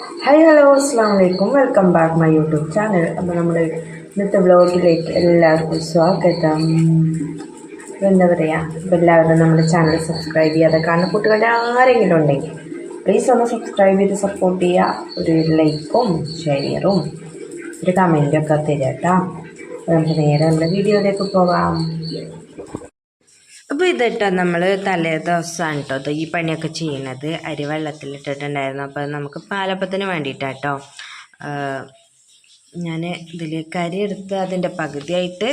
Hi hello അസ്സാം വലൈക്കും welcome back my YouTube channel അപ്പോൾ നമ്മുടെ ഇന്നത്തെ വ്ലോഗിലേക്ക് എല്ലാവർക്കും സ്വാഗതം. എന്താ പറയുക അപ്പോൾ എല്ലാവരും നമ്മുടെ ചാനൽ സബ്സ്ക്രൈബ് ചെയ്യാതെ കാണുന്ന കുട്ടികളുടെ ആരെങ്കിലും ഉണ്ടെങ്കിൽ പ്ലീസ് ഒന്ന് സബ്സ്ക്രൈബ് ചെയ്ത് സപ്പോർട്ട് ചെയ്യുക. ഒരു ലൈക്കും ഷെയറും ഒരു കമന്റും ഒക്കെ തരാം കേട്ടോ. നമുക്ക് നേരെ നമ്മുടെ വീഡിയോയിലേക്ക് പോകാം. അപ്പോൾ ഇതിട്ടോ നമ്മൾ തലേ ദിവസമാണ് കേട്ടോ ഈ പണിയൊക്കെ ചെയ്യണത്. അരി വെള്ളത്തിലിട്ടിട്ടുണ്ടായിരുന്നു അപ്പോൾ നമുക്ക് പാലപ്പത്തിന് വേണ്ടിയിട്ടാട്ടോ ഞാൻ ഇതിലേക്ക് അരി എടുത്ത് അതിന്റെ പകുതിയായിട്ട്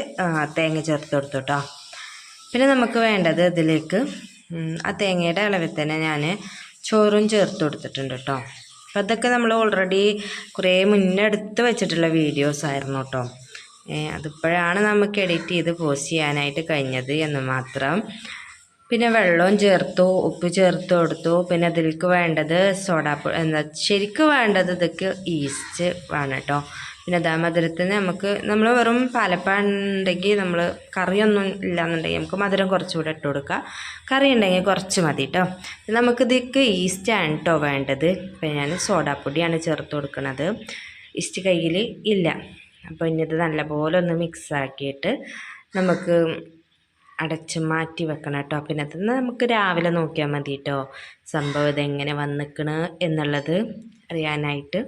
തേങ്ങ ചേർത്ത് കൊടുത്തു കേട്ടോ പിന്നെ നമുക്ക് വേണ്ടത് ഇതിലേക്ക് ആ തേങ്ങയുടെ അളവിൽ തന്നെ ഞാൻ ചോറും ചേർത്ത് കൊടുത്തിട്ടുണ്ട് കേട്ടോ അപ്പോൾ അതൊക്കെ നമ്മൾ ഓൾറെഡി കുറേ മുന്നേ എടുത്ത് വെച്ചിട്ടുള്ള വീഡിയോസ് ആയിരുന്നു കേട്ടോ അതിപ്പോഴാണ് നമുക്ക് എഡിറ്റ് ചെയ്ത് പോസ്റ്റ് ചെയ്യാനായിട്ട് കഴിഞ്ഞത് എന്ന് മാത്രം. പിന്നെ വെള്ളവും ചേർത്തു ഉപ്പ് ചേർത്ത് കൊടുത്തു. പിന്നെ അതിലേക്ക് വേണ്ടത് സോഡാ എന്താ ശരിക്കും വേണ്ടത് ഇതൊക്കെ ഈസ്റ്റ് വേണം കേട്ടോ പിന്നെ അതാ മധുരത്തിന് നമുക്ക് നമ്മൾ വെറും പാലപ്പാണ്ടെങ്കിൽ നമ്മൾ കറിയൊന്നും ഇല്ലാന്നുണ്ടെങ്കിൽ നമുക്ക് മധുരം കുറച്ചുകൂടെ ഇട്ട് കൊടുക്കുക കറി ഉണ്ടെങ്കിൽ കുറച്ച് മതി കേട്ടോ നമുക്കിതൊക്കെ ആണ് കേട്ടോ വേണ്ടത്. പിന്നെ ഞാൻ സോഡാപ്പൊടിയാണ് ചേർത്ത് കൊടുക്കുന്നത് ഈസ്റ്റ് കയ്യിൽ ഇല്ല. അപ്പോൾ ഇനി ഇത് നല്ലപോലെ ഒന്ന് മിക്സ് ആക്കിയിട്ട് നമുക്ക് അടച്ച് മാറ്റി വെക്കണം കേട്ടോ. പിന്നെ അതൊന്ന് നമുക്ക് രാവിലെ നോക്കിയാൽ മതി കേട്ടോ സംഭവം ഇതെങ്ങനെ വന്നിക്കണ് എന്നുള്ളത് അറിയാനായിട്ട്.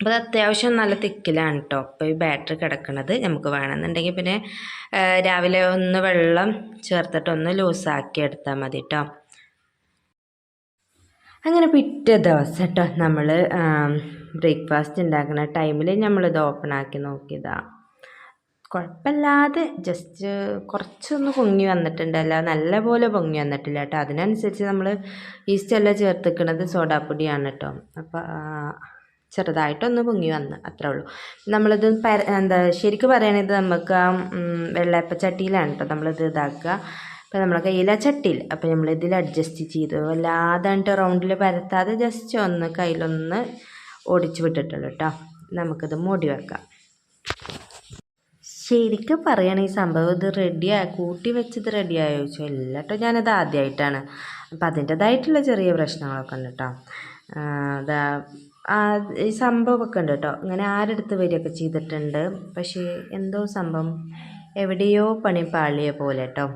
അപ്പോൾ അത് അത്യാവശ്യം നല്ല തിക്കിലാണ് കേട്ടോ അപ്പോൾ ഈ ബാറ്ററി കിടക്കുന്നത് നമുക്ക് വേണമെന്നുണ്ടെങ്കിൽ പിന്നെ രാവിലെ ഒന്ന് വെള്ളം ചേർത്തിട്ടൊന്ന് ലൂസാക്കി എടുത്താൽ മതി കേട്ടോ അങ്ങനെ പിറ്റേ ദിവസം കേട്ടോ നമ്മൾ ബ്രേക്ക്ഫാസ്റ്റ് ഉണ്ടാക്കുന്ന ടൈമിൽ നമ്മളിത് ഓപ്പൺ ആക്കി നോക്കിയതാ. കുഴപ്പമില്ലാതെ ജസ്റ്റ് കുറച്ചൊന്ന് പൊങ്ങി വന്നിട്ടുണ്ട്. അല്ലാതെ നല്ല പോലെ പൊങ്ങി വന്നിട്ടില്ല കേട്ടോ. അതിനനുസരിച്ച് നമ്മൾ ഈസ്റ്റ് എല്ലാം ചേർത്തിക്കണത് സോഡാപ്പൊടിയാണ് കേട്ടോ അപ്പോൾ ചെറുതായിട്ടൊന്ന് പൊങ്ങി വന്ന് അത്രേ ഉള്ളൂ. നമ്മളിത് പര എന്താ ശരിക്കും പറയണത് നമുക്ക് ആ വെള്ളയപ്പച്ചട്ടിയിലാണ് കേട്ടോ നമ്മളിത് ഇതാക്കുക അപ്പോൾ നമ്മളെ കയ്യിൽ ആ ചട്ടിയിൽ അപ്പോൾ നമ്മളിതിൽ അഡ്ജസ്റ്റ് ചെയ്തു. വല്ലാതെ റൗണ്ടിൽ പരത്താതെ ജസ്റ്റ് ഒന്ന് കയ്യിലൊന്ന് ഓടിച്ച് വിട്ടിട്ടുള്ളൂ കേട്ടോ നമുക്കിത് മൂടി വെക്കാം. ശരിക്കും പറയണ ഈ സംഭവം ഇത് റെഡിയായി കൂട്ടി വെച്ചത് റെഡിയായോ ചോദിച്ചു ഇല്ല കേട്ടോ ഞാനത് ആദ്യമായിട്ടാണ് അപ്പം അതിന്റെതായിട്ടുള്ള ചെറിയ പ്രശ്നങ്ങളൊക്കെ ഉണ്ട് കേട്ടോ അതാ ഈ സംഭവമൊക്കെ ഉണ്ട് കേട്ടോ ഇങ്ങനെ ആരെടുത്ത് വരികയൊക്കെ ചെയ്തിട്ടുണ്ട്. പക്ഷേ എന്തോ സംഭവം? എവിടെയോ പണി പാളിയ പോലെ കേട്ടോ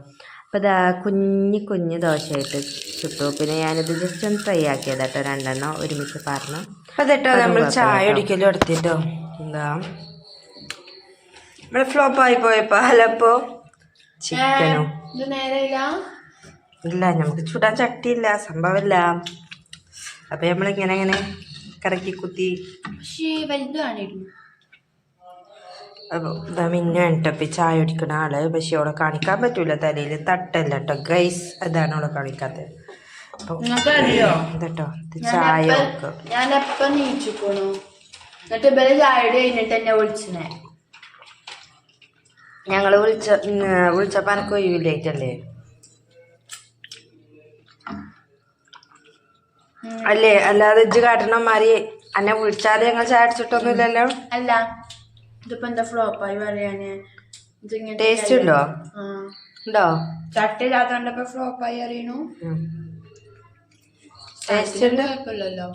അപ്പോൾ ഇതാ കുഞ്ഞു കുഞ്ഞ് ദോശയായിട്ട് ചുട്ടു. പിന്നെ ഞാനിത് ജസ്റ്റ് ഒന്ന് ഫ്രൈ ആക്കിയതാണ് കേട്ടോ രണ്ടെണ്ണം ഒരുമിച്ച് പറഞ്ഞു അപ്പോൾ അതെട്ടോ നമ്മൾ ചായ ഒടിക്കലും എടുത്തിട്ടോ? എന്താ? ഇവിടെ ഫ്ലോപ്പായി പോയപ്പോ അല്ലപ്പോ ചിക്കനോ? ഇല്ല നമുക്ക് ചുടാൻ ചട്ടിയില്ല സംഭവമില്ല അപ്പൊ നമ്മളിങ്ങനെ ഇങ്ങനെ കറക്കി കുത്തി. പക്ഷേ വലുതാണ് ഇതാ മിന്നെ കേട്ടോ ചായ കുടിക്കുന്ന ആൾ പക്ഷെ അവളെ കാണിക്കാൻ പറ്റൂല തലയിൽ തട്ടല്ല കേട്ടോ. ഗൈസ് അതാണ് അവളെ കാണിക്കാത്തത്. അപ്പോൾ ഇതട്ടോ ഇത് ചായ ഒക്കെ. ഞാൻ എപ്പം നീച്ചിക്കണു. എന്നിട്ട് ഇവർ ചായയുടെ കഴിഞ്ഞിട്ട് എന്നെ വിളിച്ചിനെ ഞങ്ങൾ വിളിച്ച വിളിച്ചപ്പോൾ എനിക്ക് ഒഴിവില്ലായിട്ടല്ലേ? അല്ലേ? അല്ലാതെ ഇജ്ജ് കാട്ടണമാരി എന്നെ വിളിച്ചാതെ ഞങ്ങൾ ചായ അടിച്ചിട്ടൊന്നുമില്ലല്ലോ? അല്ല. ഇതിപ്പോ എന്താ ഫ്ലോപ്പായി പറയാന്? ഇതിങ്ങനെ ടേസ്റ്റ് ഉണ്ടോ? ആ. ഉണ്ടോ? ചട്ടില്ലാത്തോണ്ടപ്പോ ഫ്ലോപ്പായി അറിയണു. ടേസ്റ്റ് ഉണ്ട്? കുഴപ്പമില്ലല്ലോ.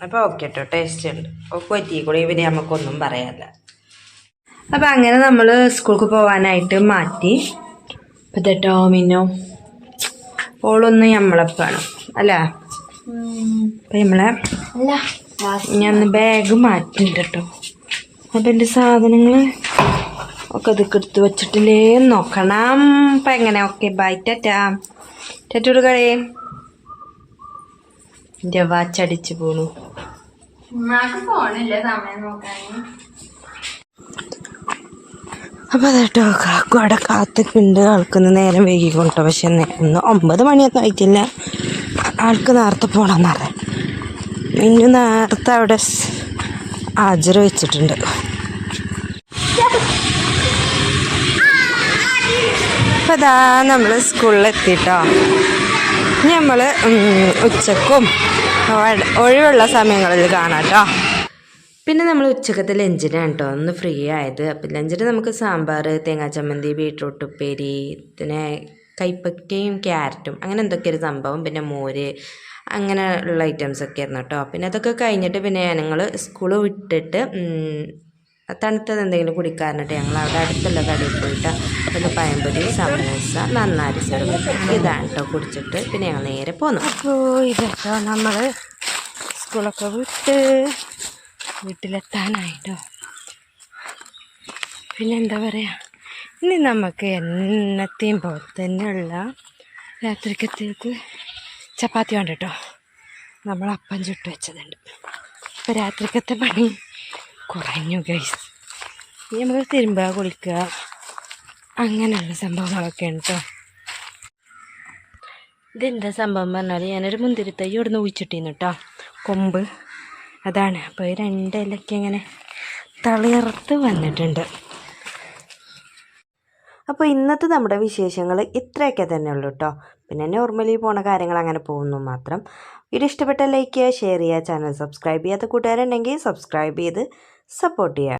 അപ്പോൾ ഓക്കെ കേട്ടോ ടേസ്റ്റ് ഉണ്ട്. ഒക്കെ പറ്റി കൂടി ഇവർ നമുക്കൊന്നും പറയാല്ല അപ്പം അങ്ങനെ നമ്മൾ സ്കൂൾക്ക് പോകാനായിട്ട് മാറ്റി. അപ്പം കേട്ടോ മിന്നോ ഓളൊന്ന് നമ്മളെപ്പാണ് അല്ല? അപ്പം നമ്മളെ അല്ല ഞാൻ ബാഗ് മാറ്റുന്നുണ്ട് കേട്ടോ അപ്പം എന്റെ സാധനങ്ങൾ ഒക്കെ ഇതൊക്കെ എടുത്ത് വെച്ചിട്ടില്ലേ? നോക്കണം. അപ്പം എങ്ങനെ? Okay bye Tata. ടാറ്റോട് കളി എന്റെ വാച്ചടിച്ച് പോണു. അപ്പൊ അതെട്ടോ കാക്കു അവിടെ കാത്തൊക്കെയുണ്ട് ആൾക്കൊന്ന് നേരം വൈകിക്കൊണ്ടോ പക്ഷെ ഒന്ന് ഒമ്പത് മണിയൊന്നും ആയിട്ടില്ല. ആൾക്ക് നേരത്തെ പോകണമെന്ന് പറയാം ഇന്നു നേരത്തെ അവിടെ ഹാജർ വെച്ചിട്ടുണ്ട്. അപ്പോൾ ഇതാ നമ്മൾ സ്കൂളിലെത്തിട്ടോ നമ്മൾ ഉച്ചക്കും ഒഴ- ഒഴിവുള്ള സമയങ്ങളിൽ കാണാട്ടോ. പിന്നെ നമ്മൾ ഉച്ചക്കത്തെ ലഞ്ചിനാണ് കേട്ടോ. ഒന്ന് ഫ്രീ ആയത്. അപ്പം ലഞ്ചിന് നമുക്ക് സാമ്പാർ തേങ്ങാ ചമ്മന്തി ബീട്രൂട്ട് ഉപ്പേരി പിന്നെ കൈപ്പക്കയും ക്യാരറ്റും അങ്ങനെ എന്തൊക്കെ ഒരു സംഭവം. പിന്നെ മോര് അങ്ങനെയുള്ള ഐറ്റംസൊക്കെ ആയിരുന്നു കേട്ടോ. പിന്നെ അതൊക്കെ കഴിഞ്ഞിട്ട് പിന്നെ ഞങ്ങൾ സ്കൂൾ വിട്ടിട്ട് തണുത്തത് എന്തെങ്കിലും കുടിക്കാറുണ്ട് ഞങ്ങൾ അവിടെ അടുത്തുള്ള കടയിൽ പോയിട്ട് ഒരു പഴംപൊരി സമൂസ നന്നാരി ചെറുപ്പം ഇതാണ് കേട്ടോ കുടിച്ചിട്ട് പിന്നെ ഞങ്ങൾ നേരെ പോന്നു. അപ്പോൾ ഇതൊക്കെ നമ്മൾ സ്കൂളൊക്കെ വിട്ട് വീട്ടിലെത്താനായിട്ടോ. പിന്നെ എന്താ പറയുക ഇനി നമുക്ക് എന്നത്തെയും പോലെ തന്നെയുള്ള രാത്രിക്കത്തേക്ക് ചപ്പാത്തി വേണ്ട കേട്ടോ നമ്മൾ അപ്പം ചുട്ട് വെച്ചതുണ്ട്. അപ്പോൾ രാത്രിക്കത്തെ പണി കുറഞ്ഞു ഗൈസ് ഇനി നമുക്ക് തിരുമ്പുക കുളിക്കുക. അങ്ങനെയുള്ള സംഭവങ്ങളൊക്കെ ഉണ്ട് ഇതെന്താ സംഭവം പറഞ്ഞാൽ ഞാനൊരു മുന്തിരിത്തൈ ഇവിടുന്ന് കുഴിച്ചിട്ടിരുന്നു കേട്ടോ കൊമ്പ്. അതാണ്. അപ്പോൾ ഈ രണ്ടിലൊക്കെ ഇങ്ങനെ തളിർത്ത് വന്നിട്ടുണ്ട്. അപ്പോൾ ഇന്നത്തെ നമ്മുടെ വിശേഷങ്ങൾ ഇത്രയൊക്കെ തന്നെ ഉള്ളൂ കേട്ടോ പിന്നെ നോർമലി പോണ കാര്യങ്ങൾ അങ്ങനെ പോകുന്നു മാത്രം. വീഡിയോ ഇഷ്ടപ്പെട്ട ലൈക്ക് ചെയ്യുക ഷെയർ ചെയ്യുക ചാനൽ സബ്സ്ക്രൈബ് ചെയ്യാത്ത കൂട്ടുകാരുണ്ടെങ്കിൽ സബ്സ്ക്രൈബ് ചെയ്ത് സപ്പോർട്ട് ചെയ്യുക